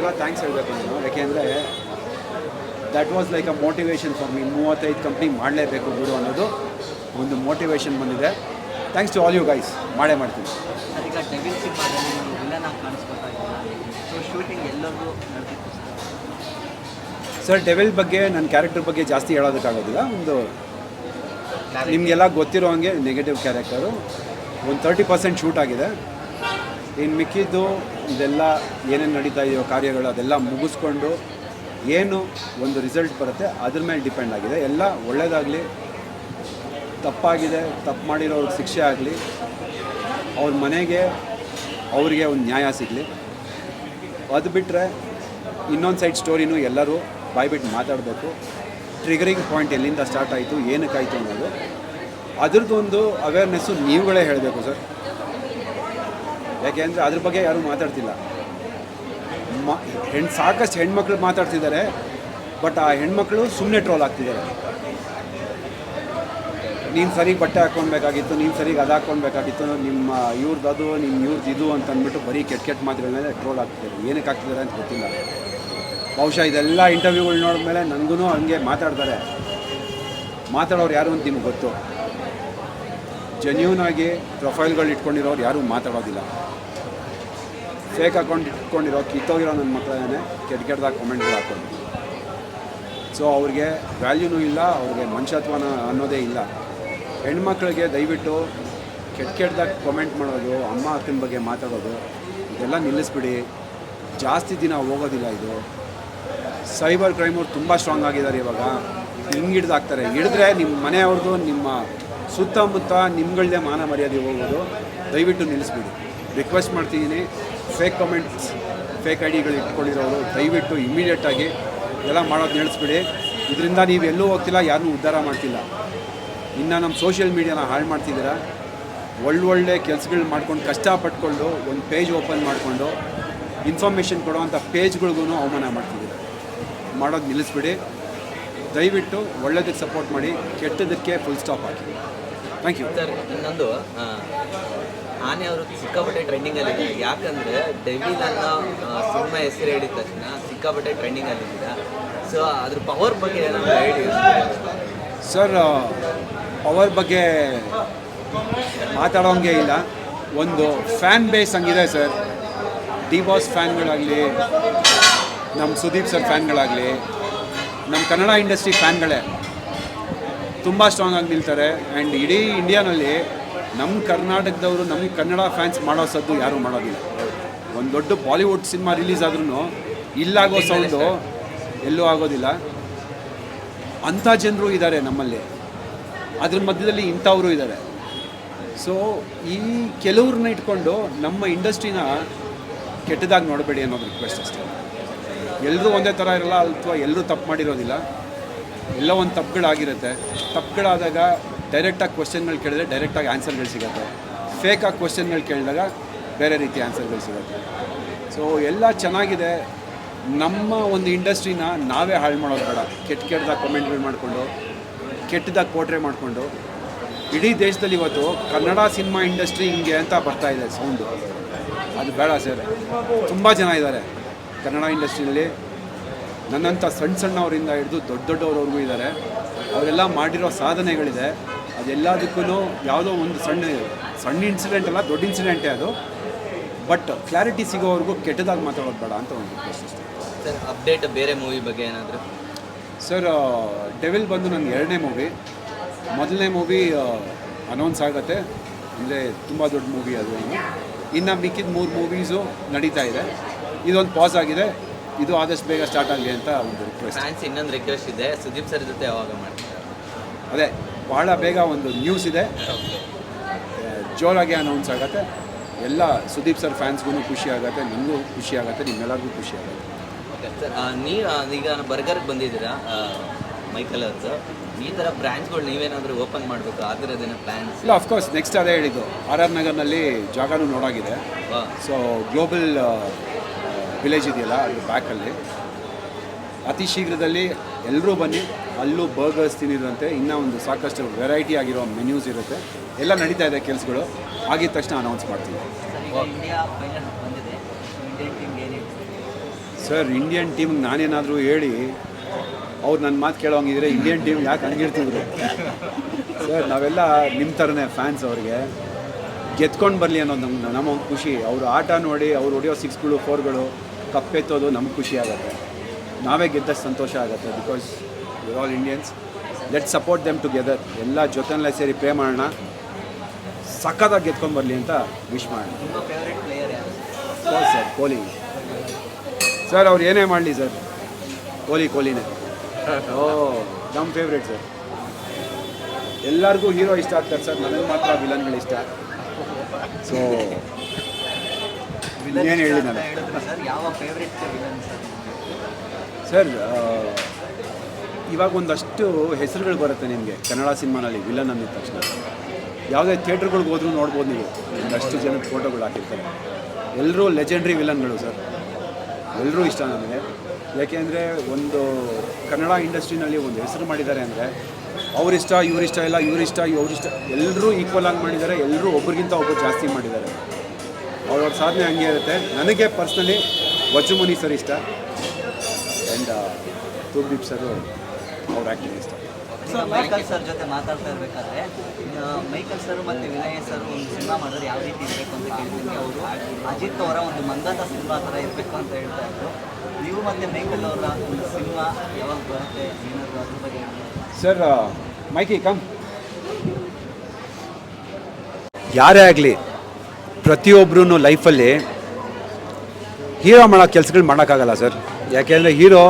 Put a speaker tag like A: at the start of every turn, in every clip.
A: ಅವ್ರಿಗೆಲ್ಲ ಥ್ಯಾಂಕ್ಸ್ ಹೇಳಬೇಕು ನಾನು. ಯಾಕೆಂದರೆ that was like a motivation for me ಮೂವತ್ತೈದು ಕಂಪ್ನಿ ಮಾಡಲೇಬೇಕು ಗುರು ಅನ್ನೋದು ಒಂದು ಮೋಟಿವೇಶನ್ ಬಂದಿದೆ. Thanks to all you guys ಮಾಡೇ ಮಾಡ್ತೀನಿ. ಸರ್ ಡೆವಿಲ್ ಬಗ್ಗೆ ನನ್ನ ಕ್ಯಾರೆಕ್ಟರ್ ಬಗ್ಗೆ ಜಾಸ್ತಿ ಹೇಳೋದಕ್ಕಾಗೋದಿಲ್ಲ. ಒಂದು ನಿಮಗೆಲ್ಲ ಗೊತ್ತಿರೋ ಹಂಗೆ ನೆಗೆಟಿವ್ ಕ್ಯಾರೆಕ್ಟರು ಒಂದು ತರ್ಟಿ ಪರ್ಸೆಂಟ್ ಶೂಟ್ ಆಗಿದೆ. ಇನ್ನು ಮಿಕ್ಕಿದ್ದು ಇದೆಲ್ಲ ಏನೇನು ನಡೀತಾ ಇದೆಯೋ ಕಾರ್ಯಗಳು ಅದೆಲ್ಲ ಮುಗಿಸ್ಕೊಂಡು ಏನು ಒಂದು ರಿಸಲ್ಟ್ ಬರುತ್ತೆ, ಅದ್ರ ಮೇಲೆ ಡಿಪೆಂಡ್ ಆಗಿದೆ. ಎಲ್ಲ ಒಳ್ಳೆಯದಾಗಲಿ ತಪ್ಪಾಗಿದೆ, ತಪ್ಪು ಮಾಡಿರೋರ್ಗೆ ಶಿಕ್ಷೆ ಆಗಲಿ, ಅವ್ರ ಮನೆಗೆ ಅವರಿಗೆ ಒಂದು ನ್ಯಾಯ ಸಿಗಲಿ. ಅದು ಬಿಟ್ಟರೆ ಇನ್ನೊಂದು ಸೈಡ್ ಸ್ಟೋರಿನೂ ಎಲ್ಲರೂ ಬಾಯ್ಬಿಟ್ಟು ಮಾತಾಡಬೇಕು. ಟ್ರಿಗರಿಂಗ್ ಪಾಯಿಂಟ್ ಎಲ್ಲಿಂದ ಸ್ಟಾರ್ಟ್ ಆಯಿತು, ಏನಕ್ಕಾಯಿತು ಅನ್ನೋದು. ಅದ್ರದ್ದೊಂದು ಅವೇರ್ನೆಸ್ಸು ನೀವುಗಳೇ ಹೇಳಬೇಕು ಸರ್. ಯಾಕೆಂದರೆ ಅದ್ರ ಬಗ್ಗೆ ಯಾರೂ ಮಾತಾಡ್ತಿಲ್ಲ. ಮ ಹೆಣ್ಣು ಸಾಕಷ್ಟು ಹೆಣ್ಮಕ್ಳು ಮಾತಾಡ್ತಿದ್ದಾರೆ, ಬಟ್ ಆ ಹೆಣ್ಮಕ್ಳು ಸುಮ್ಮನೆ ಟ್ರೋಲ್ ಆಗ್ತಿದ್ದಾರೆ. ನೀನು ಸರಿಗೆ ಬಟ್ಟೆ ಹಾಕ್ಕೊಳ್ಬೇಕಾಗಿತ್ತು ನೀನು ಸರಿಗೆ ಅದು ಹಾಕ್ಕೊಳ್ಬೇಕಾಗಿತ್ತು ನಿಮ್ಮ ಇವ್ರದ್ದು ಅದು ನಿಮ್ಮ ಇವ್ರದ್ದು ಇದು ಅಂತ ಅಂದ್ಬಿಟ್ಟು ಬರೀ ಕೆಟ್ಟ ಕೆಟ್ಟ ಮಾತುಗಳ ಮೇಲೆ ಟ್ರೋಲ್ ಆಗ್ತಿದ್ದಾರೆ. ಏನಕ್ಕೆ ಆಗ್ತಿದ್ದಾರೆ ಅಂತ ಗೊತ್ತಿಲ್ಲ. ಬಹುಶಃ ಇದೆಲ್ಲ ಇಂಟರ್ವ್ಯೂಗಳು ನೋಡಿದ್ಮೇಲೆ ನನಗೂ ಹಂಗೆ ಮಾತಾಡ್ತಾರೆ. ಮಾತಾಡೋರು ಯಾರು ಅಂತ ನಿಮ್ಗೆ ಗೊತ್ತು. ಜೆನ್ಯೂನ್ ಆಗಿ ಪ್ರೊಫೈಲ್ಗಳು ಇಟ್ಕೊಂಡಿರೋರು ಯಾರೂ ಮಾತಾಡೋದಿಲ್ಲ. ಫೇಕ್ ಅಕೌಂಟ್ ಇಟ್ಕೊಂಡಿರೋ ಕಿತ್ತೋಗಿರೋ ನನ್ನ ಮಕ್ಕಳೇ ಕೆಟ್ಟ ಕೆಟ್ಟದಾಗ ಕಮೆಂಟ್ಗಳು ಹಾಕೊಂಡು ಸೊ ಅವ್ರಿಗೆ ವ್ಯಾಲ್ಯೂನೂ ಇಲ್ಲ, ಅವ್ರಿಗೆ ಮನುಷ್ಯತ್ವ ಅನ್ನೋದೇ ಇಲ್ಲ. ಹೆಣ್ಮಕ್ಳಿಗೆ ದಯವಿಟ್ಟು ಕೆಟ್ಟ ಕೆಟ್ಟದಾಗ ಕಮೆಂಟ್ ಮಾಡೋದು, ಅಮ್ಮ ಅಕ್ಕನ ಬಗ್ಗೆ ಮಾತಾಡೋದು, ಇದೆಲ್ಲ ನಿಲ್ಲಿಸ್ಬಿಡಿ. ಜಾಸ್ತಿ ದಿನ ಹೋಗೋದಿಲ್ಲ ಇದು. ಸೈಬರ್ ಕ್ರೈಮ್ ಅವ್ರು ತುಂಬ ಸ್ಟ್ರಾಂಗ್ ಆಗಿದ್ದಾರೆ ಇವಾಗ. ಹಿಂಗೆ ಹಿಡ್ದಾಕ್ತಾರೆ ಹಿಡಿದ್ರೆ ನಿಮ್ಮ ಮನೆಯವ್ರದ್ದು ನಿಮ್ಮ ಸುತ್ತಮುತ್ತ ನಿಮ್ಗಳದೇ ಮಾನ ಮರ್ಯಾದೆ ಹೋಗೋದು, ದಯವಿಟ್ಟು ನಿಲ್ಲಿಸ್ಬಿಡಿ. ರಿಕ್ವೆಸ್ಟ್ ಮಾಡ್ತಿದ್ದೀನಿ. ಫೇಕ್ ಕಮೆಂಟ್ಸ್ ಫೇಕ್ ಐ ಡಿಗಳು ಇಟ್ಕೊಂಡಿರೋರು, ದಯವಿಟ್ಟು ಇಮ್ಮಿಡಿಯೇಟಾಗಿ ಎಲ್ಲ ಮಾಡೋದು ನಿಲ್ಲಿಸ್ಬಿಡಿ. ಇದರಿಂದ ನೀವು ಎಲ್ಲೂ ಹೋಗ್ತಿಲ್ಲ ಯಾರನ್ನೂ ಉದ್ಧಾರ ಮಾಡ್ತಿಲ್ಲ. ಇನ್ನು ನಮ್ಮ ಸೋಷಿಯಲ್ ಮೀಡಿಯಾನ ಹಾಳು ಮಾಡ್ತಿದ್ದೀರಾ? ಒಳ್ಳೊಳ್ಳೆ ಕೆಲಸಗಳು ಮಾಡ್ಕೊಂಡು ಕಷ್ಟಪಟ್ಕೊಂಡು ಒಂದು ಪೇಜ್ ಓಪನ್ ಮಾಡಿಕೊಂಡು ಇನ್ಫಾರ್ಮೇಷನ್ ಕೊಡುವಂಥ ಪೇಜ್ಗಳಿಗೂ ಅವಮಾನ ಮಾಡ್ತಿದ್ದೀರಾ? ಮಾಡೋದು ನಿಲ್ಲಿಸ್ಬಿಡಿ. ದಯವಿಟ್ಟು ಒಳ್ಳೆಯದಕ್ಕೆ ಸಪೋರ್ಟ್ ಮಾಡಿ, ಕೆಟ್ಟದಕ್ಕೆ ಫುಲ್ ಸ್ಟಾಪ್ ಹಾಕಿ. ಥ್ಯಾಂಕ್ ಯು
B: ಸರ್ ಇನ್ನೊಂದು ಆನೆ ಅವರು ಸಿಕ್ಕಾಪಟ್ಟೆ ಟ್ರೆಂಡಿಂಗಲ್ಲಿ ಯಾಕಂದರೆ ಯಾಕಂದ್ರೆ ಡೆವಿಲ್ ಅನ್ನೋ ಸಿನಿಮಾ ಹೆಸರು ಹೇಳಿದ ತಕ್ಷಣ ಸಿಕ್ಕಾಪಟ್ಟೆ ಟ್ರೆಂಡಿಂಗಲ್ಲಿ ಇದೆ. ಸೊ ಅದ್ರ ಪವರ್ ಬಗ್ಗೆ ಏನಾದ್ರು ಹೇಳಿ
A: ಸರ್ ಪವರ್ ಬಗ್ಗೆ ಮಾತಾಡೋಂಗೆ ಇಲ್ಲ. ಒಂದು ಫ್ಯಾನ್ ಬೇಸ್ ಹಂಗಿದೆ ಸರ್ ಡಿ ಬಾಸ್ ಫ್ಯಾನ್ಗಳಾಗಲಿ ನಮ್ಮ ಸುದೀಪ್ ಸರ್ ಫ್ಯಾನ್ಗಳಾಗಲಿ ನಮ್ಮ ಕನ್ನಡ ಇಂಡಸ್ಟ್ರಿ ಫ್ಯಾನ್ಗಳೇ ತುಂಬ ಸ್ಟ್ರಾಂಗ್ ಆಗಿ ನಿಲ್ತಾರೆ. ಆ್ಯಂಡ್ ಇಡೀ ಇಂಡಿಯಾನಲ್ಲಿ ನಮ್ಮ ಕರ್ನಾಟಕದವರು ನಮಗೆ ಕನ್ನಡ ಫ್ಯಾನ್ಸ್ ಮಾಡೋ ಸದ್ದು ಯಾರೂ ಮಾಡೋದಿಲ್ಲ. ಒಂದು ದೊಡ್ಡ ಬಾಲಿವುಡ್ ಸಿನಿಮಾ ರಿಲೀಸ್ ಆದ್ರೂ ಇಲ್ಲಾಗೋ ಸೌಂಡು ಎಲ್ಲೂ ಆಗೋದಿಲ್ಲ. ಅಂಥ ಜನರು ಇದ್ದಾರೆ ನಮ್ಮಲ್ಲಿ. ಅದ್ರ ಮಧ್ಯದಲ್ಲಿ ಇಂಥವರು ಇದ್ದಾರೆ ಸೊ ಈ ಕೆಲವ್ರನ್ನ ಇಟ್ಕೊಂಡು ನಮ್ಮ ಇಂಡಸ್ಟ್ರಿನ ಕೆಟ್ಟದಾಗಿ ನೋಡಬೇಡಿ ಅನ್ನೋದು ರಿಕ್ವೆಸ್ಟ್ ಅಷ್ಟೇ. ಎಲ್ಲರೂ ಒಂದೇ ಥರ ಇರಲ್ಲ ಅಥವಾ ಎಲ್ಲರೂ ತಪ್ಪು ಮಾಡಿರೋದಿಲ್ಲ. ಎಲ್ಲ ಒಂದು ತಪ್ಪುಗಳಾಗಿರುತ್ತೆ. ತಪ್ಪುಗಳಾದಾಗ ಡೈರೆಕ್ಟಾಗಿ ಕ್ವಶನ್ಗಳು ಕೇಳಿದ್ರೆ ಡೈರೆಕ್ಟಾಗಿ ಆನ್ಸರ್ಗಳು ಸಿಗುತ್ತೆ. ಫೇಕಾಗಿ ಕ್ವಶನ್ಗಳು ಕೇಳಿದಾಗ ಬೇರೆ ರೀತಿ ಆನ್ಸರ್ಗಳು ಸಿಗುತ್ತೆ. ಸೊ ಎಲ್ಲ ಚೆನ್ನಾಗಿದೆ. ನಮ್ಮ ಒಂದು ಇಂಡಸ್ಟ್ರಿನ ನಾವೇ ಹಾಳು ಮಾಡೋದು ಬೇಡ. ಕೆಟ್ಟ ಕೆಟ್ಟದಾಗ ಕಮೆಂಟ್ಗಳು ಮಾಡಿಕೊಂಡು, ಕೆಟ್ಟದಾಗ ಕೋಟ್ರೆ ಮಾಡಿಕೊಂಡು. ಇಡೀ ದೇಶದಲ್ಲಿ ಇವತ್ತು ಕನ್ನಡ ಸಿನಿಮಾ ಇಂಡಸ್ಟ್ರಿ ಹಿಂಗೆ ಅಂತ ಬರ್ತಾ ಇದೆ ಸೌಂಡು ಅದು ಬೇಡ ಸರ್ ತುಂಬ ಜನ ಇದ್ದಾರೆ ಕನ್ನಡ ಇಂಡಸ್ಟ್ರಿಯಲ್ಲಿ ನನ್ನಂಥ ಸಣ್ಣ ಸಣ್ಣವರಿಂದ ಹಿಡಿದು ದೊಡ್ಡ ದೊಡ್ಡವ್ರವ್ರಿಗೂ ಇದ್ದಾರೆ. ಅವರೆಲ್ಲ ಮಾಡಿರೋ ಸಾಧನೆಗಳಿದೆ. ಅದೆಲ್ಲದಕ್ಕೂ ಯಾವುದೋ ಒಂದು ಸಣ್ಣ ಸಣ್ಣ ಇನ್ಸಿಡೆಂಟ್ ಅಲ್ಲ ದೊಡ್ಡ ಇನ್ಸಿಡೆಂಟೇ ಅದು. ಬಟ್ ಕ್ಲಾರಿಟಿ ಸಿಗೋವರೆಗೂ ಕೆಟ್ಟದಾಗಿ ಮಾತಾಡೋದು ಬೇಡ ಅಂತ ಒಂದು ರಿಕ್ವೆಸ್ಟ್
B: ಸರ್ ಅಪ್ಡೇಟ್ ಬೇರೆ ಮೂವಿ ಬಗ್ಗೆ ಏನಾದರೂ?
A: ಸರ್ ಡೆವಿಲ್ ಬಂದು ನನ್ನ ಎರಡನೇ ಮೂವಿ ಮೊದಲನೇ ಮೂವಿ ಅನೌನ್ಸ್ ಆಗುತ್ತೆ. ಅಂದರೆ ತುಂಬ ದೊಡ್ಡ ಮೂವಿ ಅದು. ಇನ್ನು ಮಿಕ್ಕಿದ ಮೂರು ಮೂವೀಸು ನಡೀತಾ ಇದೆ. ಇದೊಂದು ಪಾಸ್ ಆಗಿದೆ. ಇದು ಆದಷ್ಟು ಬೇಗ ಸ್ಟಾರ್ಟ್ ಆಗಲಿ ಅಂತ ಒಂದು ರಿಕ್ವೆಸ್ಟ್
B: ಫ್ಯಾನ್ಸ್ ಇನ್ನೊಂದು ರಿಕ್ವೆಸ್ಟ್ ಇದೆ. ಸುದೀಪ್ ಸರ್ ಜೊತೆ ಯಾವಾಗ ಮಾಡ್ತಾರೆ?
A: ಅದೇ ಬಹಳ ಬೇಗ ಒಂದು ನ್ಯೂಸ್ ಇದೆ. ಜೋರಾಗಿ ಅನೌನ್ಸ್ ಆಗುತ್ತೆ. ಎಲ್ಲ ಸುದೀಪ್ ಸರ್ ಫ್ಯಾನ್ಸ್ಗೂ ಖುಷಿ ಆಗುತ್ತೆ ನನಗೂ ಖುಷಿ ಆಗುತ್ತೆ ನಿಮ್ಮೆಲ್ಲರಿಗೂ ಖುಷಿ ಆಗುತ್ತೆ.
B: ನೀವು ಈಗ ಬರ್ಗರ್ಗೆ ಬಂದಿದ್ದೀರಾ? ಮೈಕಲ್ ಅವ್ರದ್ದು ಈ ಥರ ಬ್ರ್ಯಾಂಚ್ಗಳು ನೀವೇನಾದರೂ ಓಪನ್ ಮಾಡಬೇಕು? ಆ ಥರದ್ದೇನೋ ಪ್ಲ್ಯಾನ್ಸ್
A: ಇಲ್ಲ ಅಫ್ಕೋರ್ಸ್ ನೆಕ್ಸ್ಟ್ ಅದೇ ಹೇಳಿದ್ದು. ಆರ್ ಆರ್ ನಗರ್ನಲ್ಲಿ ಜಾಗನೂ ನೋಡಾಗಿದೆ. ಸೊ ಗ್ಲೋಬಲ್ ವಿಲೇಜ್ ಇದೆಯಲ್ಲ ಅದು ಬ್ಯಾಕಲ್ಲಿ ಅತಿ ಶೀಘ್ರದಲ್ಲಿ ಎಲ್ಲರೂ ಬನ್ನಿ ಅಲ್ಲೂ ಬರ್ಗರ್ಸ್ ತಿನ್ನಿರುವಂತೆ ಇನ್ನೂ ಒಂದು ಸಾಕಷ್ಟು ವೆರೈಟಿ ಆಗಿರೋ ಮೆನ್ಯೂಸ್ ಇರುತ್ತೆ. ಎಲ್ಲ ನಡೀತಾ ಇದೆ ಕೆಲಸಗಳು. ಆಗಿದ ತಕ್ಷಣ ಅನೌನ್ಸ್ ಮಾಡ್ತೀವಿ
C: ಸರ್ ಇಂಡಿಯನ್
A: ಸರ್ ಟೀಮ್ಗೆ ನಾನೇನಾದರೂ ಹೇಳಿ ಅವ್ರು ನನ್ನ ಮಾತು ಕೇಳೋಂಗಿದ್ರೆ ಇಂಡಿಯನ್ ಟೀಮ್ ಯಾಕೆ ಹಂಗಿರ್ತಿದ್ರು? ಸರ್ ನಾವೆಲ್ಲ ನಿಮ್ಮ ಥರನೇ ಫ್ಯಾನ್ಸ್ ಅವ್ರಿಗೆ. ಗೆದ್ಕೊಂಡು ಬರಲಿ ಅನ್ನೋದು ನಮ್ಮ ನಮ್ಮ ಖುಷಿ. ಅವರು ಆಟ ನೋಡಿ ಅವ್ರು ಹೊಡೆಯೋ ಸಿಕ್ಸ್ಗಳು ಫೋರ್ಗಳು ಕಪ್ಪೆತ್ತೋದು ನಮ್ಗೆ ಖುಷಿ ಆಗುತ್ತೆ. ನಾವೇ ಗೆದ್ದ ಸಂತೋಷ ಆಗುತ್ತೆ because we're all Indians let support them together ಎಲ್ಲ ಜೊತೆನಲ್ಲೇ ಸೇರಿ ಪ್ರೇ ಮಾಡೋಣ. ಸಖತ್ತಾಗಿ ಗೆದ್ಕೊಂಡು ಬರಲಿ ಅಂತ ವಿಶ್ ಮಾಡೋಣ. ಸರ್ ಕೊಹ್ಲಿ ಸರ್ ಅವ್ರು ಏನೇ ಮಾಡಲಿ ಸರ್ ಕೊಹ್ಲಿ ಕೊಹ್ಲಿನೇ ಓ. ನಮ್ಮ ಫೇವ್ರೇಟ್ ಸರ್ ಎಲ್ಲರಿಗೂ ಹೀರೋ ಇಷ್ಟ ಆಗ್ತಾರೆ ಸರ್ ನನಗೆ ಮಾತ್ರ ವಿಲನ್ಗಳು ಇಷ್ಟ. ಸೊ ಏನು ಹೇಳಿ ನಾನು
C: ಸರ್ ಯಾವ ಫೇವ್ರೆಟ್ ವಿಲನ್ ಸರ್
A: ಸರ್ ಇವಾಗ ಒಂದಷ್ಟು ಹೆಸರುಗಳು ಬರುತ್ತೆ ನಿಮಗೆ ಕನ್ನಡ ಸಿನಿಮಾನಲ್ಲಿ ವಿಲನ್ ಅಂದಿದ ತಕ್ಷಣ. ಯಾವುದೇ ಥಿಯೇಟ್ರ್ಗಳಿಗೆ ಹೋದ್ರೂ ನೋಡ್ಬೋದು ನೀವು. ಒಂದಷ್ಟು ಜನದ ಫೋಟೋಗಳು ಹಾಕಿರ್ತಾರೆ. ಎಲ್ಲರೂ ಲೆಜೆಂಡ್ರಿ ವಿಲನ್ಗಳು ಸರ್. ಎಲ್ಲರೂ ಇಷ್ಟ ನನಗೆ ಯಾಕೆಂದರೆ ಒಂದು ಕನ್ನಡ ಇಂಡಸ್ಟ್ರಿನಲ್ಲಿ ಒಂದು ಹೆಸರು ಮಾಡಿದ್ದಾರೆ ಅಂದರೆ ಅವರಿಷ್ಟ ಇವರಿಷ್ಟ ಇಲ್ಲ ಇವರಿಷ್ಟ ಇವರಿಷ್ಟ ಎಲ್ಲರೂ ಈಕ್ವಲ್ ಆಗಿ ಮಾಡಿದ್ದಾರೆ ಎಲ್ಲರೂ ಒಬ್ರಿಗಿಂತ ಒಬ್ಬರು ಜಾಸ್ತಿ ಮಾಡಿದ್ದಾರೆ. ಅವ್ರವ್ರ ಸಾಧನೆ ಹಂಗೆ ಇರುತ್ತೆ. ನನಗೆ ಪರ್ಸ್ನಲಿ ವಜ್ರಮುನಿ ಸರ್ ಇಷ್ಟ. ಆ್ಯಂಡ್ ತೂಬ್ದೀಪ್ ಸರ್ ಅವ್ರ ಆ್ಯಕ್ಟಿಂಗ್ ಇಷ್ಟ.
C: ಈಗ ಮೈಕಲ್ ಸರ್ ಜೊತೆ ಮಾತಾಡ್ತಾ ಇರ್ಬೇಕಾದ್ರೆ ಮೈಕಲ್ ಸರ್ ಮತ್ತು ವಿನಯ್ ಸರ್ ಒಂದು ಸಿನಿಮಾ ಮಾಡಿದ್ರೆ ಯಾವ ರೀತಿ ಇರಬೇಕು ಅಂತ ಕೇಳ್ತೀನಿ. ಅವರು ಅಜಿತ್ ಅವರ ಒಂದು ಮಂಗದ ಸಿನಿಮಾ ಥರ ಇರಬೇಕು ಅಂತ ಹೇಳ್ತಾ ಇದ್ರು. ನೀವು ಮತ್ತು ಮೈಕಲ್ ಅವರ ಒಂದು ಸಿನಿಮಾ ಯಾವಾಗ ಬರುತ್ತೆ? ಏನಾದರೂ ಅದ್ರ ಬಗ್ಗೆ
A: ಸರ್ ಮೈಕಿ ಕಮ್ ಯಾರೇ ಆಗಲಿ ಪ್ರತಿಯೊಬ್ಬರೂ ಲೈಫಲ್ಲಿ ಹೀರೋ ಮಾಡೋ ಕೆಲಸಗಳು ಮಾಡೋಕ್ಕಾಗಲ್ಲ ಸರ್. ಯಾಕೆಂದರೆ ಹೀರೋ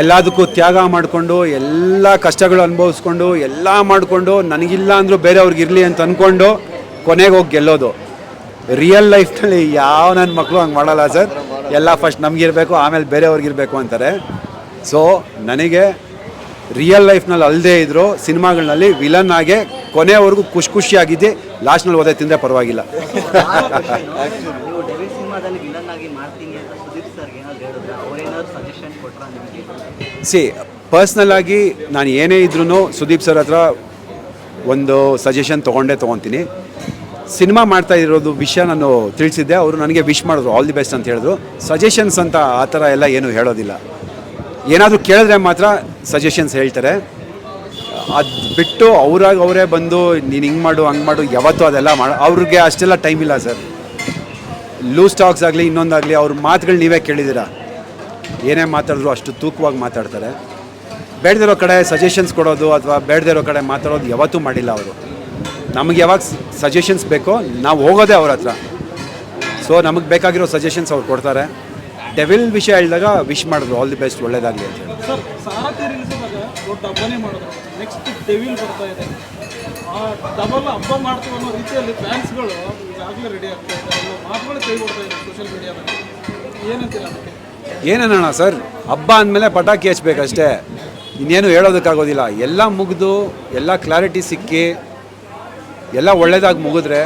A: ಎಲ್ಲದಕ್ಕೂ ತ್ಯಾಗ ಮಾಡಿಕೊಂಡು, ಎಲ್ಲ ಕಷ್ಟಗಳು ಅನುಭವಿಸ್ಕೊಂಡು, ಎಲ್ಲ ಮಾಡಿಕೊಂಡು, ನನಗಿಲ್ಲ ಅಂದರೂ ಬೇರೆಯವ್ರಿಗೆ ಇರಲಿ ಅಂತ ಅಂದ್ಕೊಂಡು ಕೊನೆಗೆ ಹೋಗಿ ಗೆಲ್ಲೋದು. ರಿಯಲ್ ಲೈಫ್ನಲ್ಲಿ ಯಾವ ನನ್ನ ಮಕ್ಕಳು ಹಂಗೆ ಮಾಡಲ್ಲ ಸರ್. ಎಲ್ಲ ಫಸ್ಟ್ ನಮಗಿರಬೇಕು ಆಮೇಲೆ ಬೇರೆಯವ್ರಿಗಿರಬೇಕು ಅಂತಾರೆ. ಸೊ ನನಗೆ ರಿಯಲ್ ಲೈಫ್ನಲ್ಲಿ ಅಲ್ಲದೆ ಇದ್ರು ಸಿನಿಮಾಗಳಲ್ಲಿ ವಿಲನ್ ಆಗಿ ಕೊನೆವರೆಗೂ ಖುಷಿ ಖುಷಿಯಾಗಿದ್ದು ಲಾಸ್ಟ್ನಲ್ಲಿ ಓದೇ ತಿಂದರೆ ಪರವಾಗಿಲ್ಲ. ಸಿ ಪರ್ಸ್ನಲ್ ಆಗಿ ನಾನು ಏನೇ ಇದ್ರೂ ಸುದೀಪ್ ಸರ್ ಹತ್ರ ಒಂದು ಸಜೆಷನ್ ತೊಗೊಂಡೇ ತೊಗೊತೀನಿ. ಸಿನಿಮಾ ಮಾಡ್ತಾ ಇರೋದು ವಿಷಯ ನಾನು ತಿಳಿಸಿದ್ದೆ, ಅವರು ನನಗೆ ವಿಶ್ ಮಾಡಿದ್ರು ಆಲ್ ದಿ ಬೆಸ್ಟ್ ಅಂತ ಹೇಳಿದ್ರು. ಸಜೆಷನ್ಸ್ ಅಂತ ಆ ಥರ ಎಲ್ಲ ಏನು ಹೇಳೋದಿಲ್ಲ. ಏನಾದರೂ ಕೇಳಿದ್ರೆ ಮಾತ್ರ ಸಜೆಷನ್ಸ್ ಹೇಳ್ತಾರೆ. ಅದು ಬಿಟ್ಟು ಅವ್ರಾಗ ಅವರೇ ಬಂದು, ನೀನು ಹಿಂಗೆ ಮಾಡು, ಹಂಗೆ ಮಾಡು, ಯಾವತ್ತೂ ಅದೆಲ್ಲ ಮಾಡ, ಅವ್ರಿಗೆ ಅಷ್ಟೆಲ್ಲ ಟೈಮ್ ಇಲ್ಲ ಸರ್. ಲೂಸ್ ಟಾಕ್ಸ್ ಆಗಲಿ, ಇನ್ನೊಂದಾಗಲಿ ಅವ್ರ ಮಾತುಗಳು ನೀವೇ ಕೇಳಿದ್ದೀರಾ ಏನೇ ಮಾತಾಡಿದ್ರು ಅಷ್ಟು ತೂಕವಾಗಿ ಮಾತಾಡ್ತಾರೆ. ಬೇಡದಿರೋ ಕಡೆ ಸಜೆಷನ್ಸ್ ಕೊಡೋದು ಅಥವಾ ಬೇಡದಿರೋ ಕಡೆ ಮಾತಾಡೋದು ಯಾವತ್ತೂ ಮಾಡಿಲ್ಲ ಅವರು. ನಮಗೆ ಯಾವಾಗ ಸಜೆಷನ್ಸ್ ಬೇಕೋ, ನಾವು ಹೋಗೋದೇ ಅವ್ರ ಹತ್ರ. ಸೊ ನಮಗೆ ಬೇಕಾಗಿರೋ ಸಜೆಷನ್ಸ್ ಅವ್ರು ಕೊಡ್ತಾರೆ. ಡೆವಿಲ್ ವಿಷಯ ಹೇಳಿದಾಗ ವಿಶ್ ಮಾಡಿದ್ರು ಆಲ್ ದಿ ಬೆಸ್ಟ್ ಒಳ್ಳೇದಾಗಲಿ ಅಂತ ಹೇಳಿ.
D: ಸರ್ ಸಾರಥಿ ರಿಲೀಸ್ ಆದಾಗ ದೊಡ್ಡ ಹಬ್ಬನೇ ಮಾಡಿದ್ರು. ನೆಕ್ಸ್ಟ್ ಡೆವಿಲ್ ಬರ್ತಾ ಇದೆ. ಆ ಡಬಲ್ ಹಬ್ಬ ಮಾಡ್ತೀವಿ ಅನ್ನೋ ರೀತಿಯಲ್ಲಿ ಫ್ಯಾನ್ಸ್ಗಳು ಈಗಾಗಲೇ ರೆಡಿ ಆಗ್ತಾ ಇದ್ದಾರೆ. ಮಾತುಗಳು ಕೈ ಕೊಡ್ತಾ ಇದೆ ಸೋಷಿಯಲ್ ಮೀಡಿಯಾದಲ್ಲಿ ಏನಂತೀರ ಅದಕ್ಕೆ?
A: ಏನನ್ನೋಣ ಸರ್ ಹಬ್ಬ ಅಂದಮೇಲೆ ಪಟಾಕಿ ಹಚ್ಬೇಕಷ್ಟೇ. ಇನ್ನೇನು ಹೇಳೋದಕ್ಕಾಗೋದಿಲ್ಲ. ಎಲ್ಲ ಮುಗಿದು ಎಲ್ಲ ಕ್ಲಾರಿಟಿ ಸಿಕ್ಕಿ ಎಲ್ಲ ಒಳ್ಳೇದಾಗಿ ಮುಗಿದ್ರೆ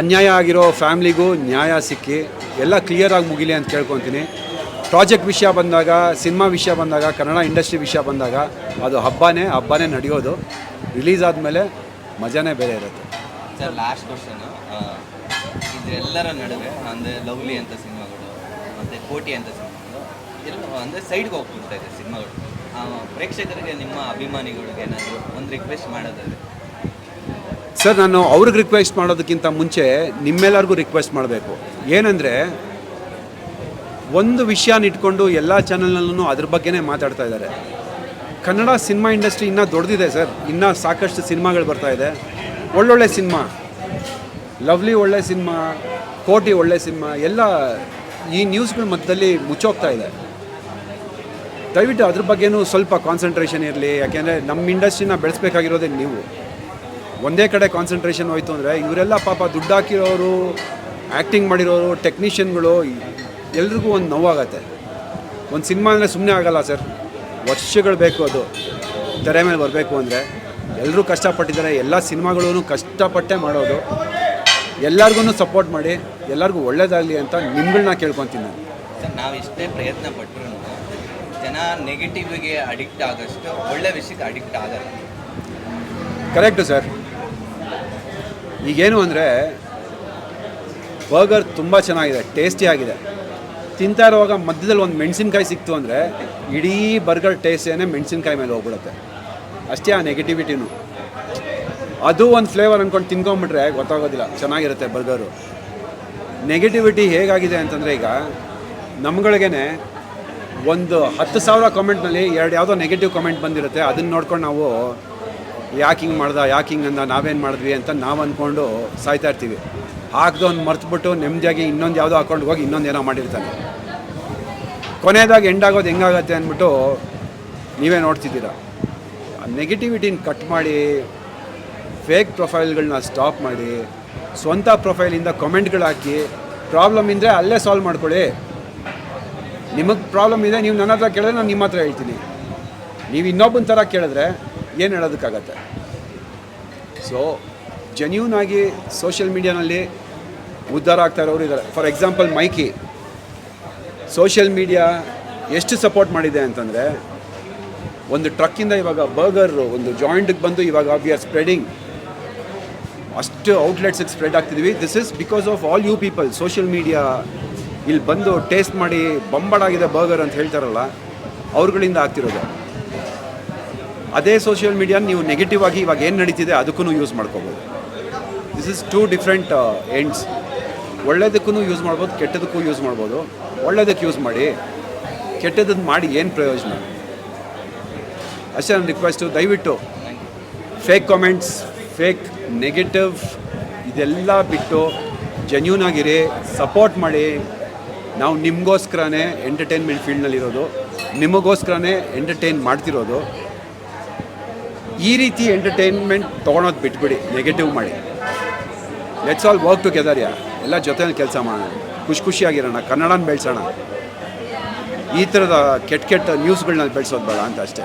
A: ಅನ್ಯಾಯ ಆಗಿರೋ ಫ್ಯಾಮ್ಲಿಗೂ ನ್ಯಾಯ ಸಿಕ್ಕಿ ಎಲ್ಲ ಕ್ಲಿಯರಾಗಿ ಮುಗಿಲಿ ಅಂತ ಕೇಳ್ಕೊತೀನಿ. ಪ್ರಾಜೆಕ್ಟ್ ವಿಷಯ ಬಂದಾಗ ಸಿನಿಮಾ ವಿಷಯ ಬಂದಾಗ, ಕನ್ನಡ ಇಂಡಸ್ಟ್ರಿ ವಿಷಯ ಬಂದಾಗ, ಅದು ಹಬ್ಬನೇ ಹಬ್ಬನೇ ನಡೆಯೋದು. ರಿಲೀಸ್ ಆದಮೇಲೆ ಮಜಾನೇ ಬೇರೆ ಇರುತ್ತೆ.
B: ಸರ್ ಲಾಸ್ಟ್ ಕ್ವಶನ್ ಇದೆಲ್ಲರ ನಡುವೆ, ಅಂದರೆ ಲವ್ಲಿ ಅಂತ ಸಿನಿಮಾಗಳು, ಮತ್ತು ಕೋಟಿ ಅಂತ ಸಿನಿಮಾಗಳು ಎಲ್ಲ ಅಂದರೆ ಸೈಡ್ಗೆ ಹೋಗ್ಬಿಡ್ತಾ ಇದೆ ಸಿನಿಮಾಗಳು. ಪ್ರೇಕ್ಷಕರಿಗೆ, ನಿಮ್ಮ ಅಭಿಮಾನಿಗಳಿಗೆ ಏನಾದರೂ ಒಂದು ರಿಕ್ವೆಸ್ಟ್ ಮಾಡೋದಾದ್ರೆ.
A: ಸರ್, ನಾನು ಅವ್ರಿಗೆ ರಿಕ್ವೆಸ್ಟ್ ಮಾಡೋದಕ್ಕಿಂತ ಮುಂಚೆ ನಿಮ್ಮೆಲ್ಲರಿಗೂ ರಿಕ್ವೆಸ್ಟ್ ಮಾಡಬೇಕು. ಏನಂದರೆ, ಒಂದು ವಿಷಯನ ಇಟ್ಕೊಂಡು ಎಲ್ಲ ಚಾನಲ್ನಲ್ಲೂ ಅದ್ರ ಬಗ್ಗೆನೇ ಮಾತಾಡ್ತಾ ಇದ್ದಾರೆ. ಕನ್ನಡ ಸಿನಿಮಾ ಇಂಡಸ್ಟ್ರಿ ಇನ್ನೂ ದೊಡ್ಡದಿದೆ ಸರ್. ಇನ್ನೂ ಸಾಕಷ್ಟು ಸಿನಿಮಾಗಳು ಬರ್ತಾ ಇದೆ. ಒಳ್ಳೊಳ್ಳೆ ಸಿನಿಮಾ ಲವ್ಲಿ ಒಳ್ಳೆ ಸಿನಿಮಾ ಕೋಟಿ ಒಳ್ಳೆ ಸಿನಿಮಾ ಎಲ್ಲ ಈ ನ್ಯೂಸ್ಗಳ ಮಧ್ಯದಲ್ಲಿ ಮುಚ್ಚೋಗ್ತಾ ಇದೆ. ದಯವಿಟ್ಟು ಅದ್ರ ಬಗ್ಗೆನೂ ಸ್ವಲ್ಪ ಕಾನ್ಸಂಟ್ರೇಷನ್ ಇರಲಿ. ಯಾಕೆಂದರೆ ನಮ್ಮ ಇಂಡಸ್ಟ್ರಿನ ಬೆಳೆಸ್ಬೇಕಾಗಿರೋದೇ ನೀವು. ಒಂದೇ ಕಡೆ ಕಾನ್ಸಂಟ್ರೇಷನ್ ಹೋಯ್ತು ಅಂದರೆ ಇವರೆಲ್ಲ ಪಾಪ ದುಡ್ಡು ಹಾಕಿರೋರು ಆ್ಯಕ್ಟಿಂಗ್ ಮಾಡಿರೋರು ಟೆಕ್ನಿಷಿಯನ್ಗಳು ಎಲ್ರಿಗೂ ಒಂದು ನೋವಾಗತ್ತೆ. ಒಂದು ಸಿನಿಮಾ ಅಂದರೆ ಸುಮ್ಮನೆ ಆಗಲ್ಲ ಸರ್. ವರ್ಷಗಳು ಬೇಕು ಅದು. ತೆರೆ ಮೇಲೆ ಬರಬೇಕು ಅಂದರೆ ಎಲ್ಲರೂ ಕಷ್ಟಪಟ್ಟಿದ್ದಾರೆ. ಎಲ್ಲ ಸಿನಿಮಾಗಳೂ ಕಷ್ಟಪಟ್ಟೆ ಮಾಡೋದು. ಎಲ್ಲರಿಗೂ ಸಪೋರ್ಟ್ ಮಾಡಿ ಎಲ್ಲರಿಗೂ ಒಳ್ಳೇದಾಗಲಿ ಅಂತ ನಿಮ್ಗಳನ್ನ ಕೇಳ್ಕೊತೀನಿ ನಾನು.
B: ಸರ್ ನಾವು ಇಷ್ಟೇ ಪ್ರಯತ್ನ ಪಟ್ಟರು ಜನ ನೆಗೆಟಿವ್ಗೆ ಅಡಿಕ್ಟ್ ಆಗೋಷ್ಟು ಒಳ್ಳೆ ವಿಷಯಕ್ಕೆ ಅಡಿಕ್ಟ್ ಆಗಲ್ಲ.
A: ಕರೆಕ್ಟು ಸರ್ ಈಗೇನು ಅಂದರೆ ಬರ್ಗರ್ ತುಂಬ ಚೆನ್ನಾಗಿದೆ ಟೇಸ್ಟಿ ಆಗಿದೆ. ತಿಂತಾ ಇರುವಾಗ ಮಧ್ಯದಲ್ಲಿ ಒಂದು ಮೆಣಸಿನ್ಕಾಯಿ ಸಿಕ್ತು ಅಂದರೆ ಇಡೀ ಬರ್ಗರ್ ಟೇಸ್ಟೇನೆ ಮೆಣಸಿನ್ಕಾಯಿ ಮೇಲೆ ಹೋಗ್ಬಿಡುತ್ತೆ. ಅಷ್ಟೇ ಆ ನೆಗೆಟಿವಿಟಿನೂ ಅದು ಒಂದು ಫ್ಲೇವರ್ ಅಂದ್ಕೊಂಡು ತಿನ್ಕೊಂಬಿಟ್ರೆ ಗೊತ್ತಾಗೋದಿಲ್ಲ, ಚೆನ್ನಾಗಿರುತ್ತೆ ಬರ್ಗರು ನೆಗೆಟಿವಿಟಿ ಹೇಗಾಗಿದೆ ಅಂತಂದರೆ ಈಗ ನಮ್ಗಳಿಗೇ ಒಂದು ಹತ್ತು ಸಾವಿರ ಕಮೆಂಟ್ನಲ್ಲಿ ಎರಡು ಯಾವುದೋ ನೆಗೆಟಿವ್ ಕಮೆಂಟ್ ಬಂದಿರುತ್ತೆ, ಅದನ್ನು ನೋಡ್ಕೊಂಡು ನಾವು ಯಾಕೆ ಹಿಂಗೆ ಮಾಡ್ದ, ಯಾಕೆ ಹಿಂಗೆ ಅಂದ, ನಾವೇನು ಮಾಡಿದ್ವಿ ಅಂತ ನಾವು ಅಂದ್ಕೊಂಡು ಸಾಯ್ತಾ ಇರ್ತೀವಿ. ಹಾಕ್ದವ್ನು ಮರ್ತ್ಬಿಟ್ಟು ನೆಮ್ಮದಿಯಾಗಿ ಇನ್ನೊಂದು ಯಾವುದೋ ಹಾಕೊಂಡು ಹೋಗಿ ಇನ್ನೊಂದು ಏನೋ ಮಾಡಿರ್ತಾನೆ. ಕೊನೆಯದಾಗಿ ಎಂಡಾಗೋದು ಹೆಂಗಾಗತ್ತೆ ಅಂದ್ಬಿಟ್ಟು ನೀವೇ ನೋಡ್ತಿದ್ದೀರಾ. ನೆಗೆಟಿವಿಟಿನ ಕಟ್ ಮಾಡಿ ಫೇಕ್ ಪ್ರೊಫೈಲ್ಗಳನ್ನ ಸ್ಟಾಪ್ ಮಾಡಿ, ಸ್ವಂತ ಪ್ರೊಫೈಲಿಂದ ಕಮೆಂಟ್ಗಳು ಹಾಕಿ ಪ್ರಾಬ್ಲಮ್ ಇದ್ದರೆ ಅಲ್ಲೇ ಸಾಲ್ವ್ ಮಾಡ್ಕೊಳ್ಳಿ. ನಿಮಗೆ ಪ್ರಾಬ್ಲಮ್ ಇದೆ, ನೀವು ನನ್ನ ಹತ್ರ ಕೇಳಿದ್ರೆ ನಾನು ನಿಮ್ಮ ಹತ್ರ ಹೇಳ್ತೀನಿ. ನೀವು ಇನ್ನೊಬ್ಬನ ಥರ ಕೇಳಿದ್ರೆ ಏನು ಹೇಳೋದಕ್ಕಾಗತ್ತೆ? ಸೊ ಜೆನ್ಯೂನ್ ಆಗಿ ಸೋಷಿಯಲ್ ಮೀಡಿಯಾನಲ್ಲಿ ಉದ್ಧಾರ ಆಗ್ತಾ ಇರೋರು ಇದ್ದಾರೆ for example Mikey social media ಎಷ್ಟು ಸಪೋರ್ಟ್ ಮಾಡಿದೆ ಅಂತಂದರೆ, ಒಂದು ಟ್ರಕ್ಕಿಂದ ಇವಾಗ ಬರ್ಗರು ಒಂದು ಜಾಯಿಂಟಿಗೆ ಬಂದು ಇವಾಗ ವಿ ಆರ್ ಸ್ಪ್ರೆಡಿಂಗ್ ಅಷ್ಟು ಔಟ್ಲೆಟ್ಸಿಗೆ spread ಆಗ್ತಿದ್ವಿ. This is because of all you people social media ಇಲ್ಲಿ ಬಂದು ಟೇಸ್ಟ್ ಮಾಡಿ, ಬಂಬಡಾಗಿದೆ ಬರ್ಗರ್ ಅಂತ ಹೇಳ್ತಾರಲ್ಲ, ಅವ್ರುಗಳಿಂದ ಆಗ್ತಿರೋದು. ಅದೇ ಸೋಷಿಯಲ್ ಮೀಡಿಯಾ ನೀವು ನೆಗೆಟಿವ್ ಆಗಿ ಇವಾಗ ಏನು ನಡೀತಿದೆ ಅದಕ್ಕೂ ಯೂಸ್ ಮಾಡ್ಕೋಬೋದು. This is two different ends ಒಳ್ಳೇದಕ್ಕೂ use ಮಾಡ್ಬೋದು, ಕೆಟ್ಟದಕ್ಕೂ ಯೂಸ್ ಮಾಡ್ಬೋದು. ಒಳ್ಳೇದಕ್ಕೆ ಯೂಸ್ ಮಾಡಿ ಕೆಟ್ಟದನ್ನು ಮಾಡಿ ಏನು ಪ್ರಯೋಜನ? ಅಷ್ಟೇ ನನ್ನ ರಿಕ್ವೆಸ್ಟು ದಯವಿಟ್ಟು ಫೇಕ್ ಕಾಮೆಂಟ್ಸ್ ಫೇಕ್ ನೆಗೆಟಿವ್ ಇದೆಲ್ಲ ಬಿಟ್ಟು ಜೆನ್ಯೂನ್ ಆಗಿರಿ ಸಪೋರ್ಟ್ ಮಾಡಿ. ನಾವು ನಿಮಗೋಸ್ಕರನೇ ಎಂಟರ್ಟೈನ್ಮೆಂಟ್ ಫೀಲ್ಡ್ನಲ್ಲಿರೋದು ನಿಮಗೋಸ್ಕರನೇ ಎಂಟರ್ಟೈನ್ ಮಾಡ್ತಿರೋದು. ಈ ರೀತಿ ಎಂಟರ್ಟೈನ್ಮೆಂಟ್ ತೊಗೊಳೋದು ಬಿಟ್ಬಿಡಿ ನೆಗೆಟಿವ್ ಮಾಡಿ. Let's all work together yeah ಎಲ್ಲ ಜೊತೆ ಕೆಲಸ ಮಾಡೋಣ. ಖುಷಿ ಖುಷಿಯಾಗಿರೋಣ, ಕನ್ನಡನ ಬೆಳೆಸೋಣ. ಈ ಥರದ ಕೆಟ್ಟ ಕೆಟ್ಟ ನ್ಯೂಸ್ಗಳನ್ನ ಬೆಳೆಸೋದು ಬೇಡ ಅಂತ ಅಷ್ಟೇ.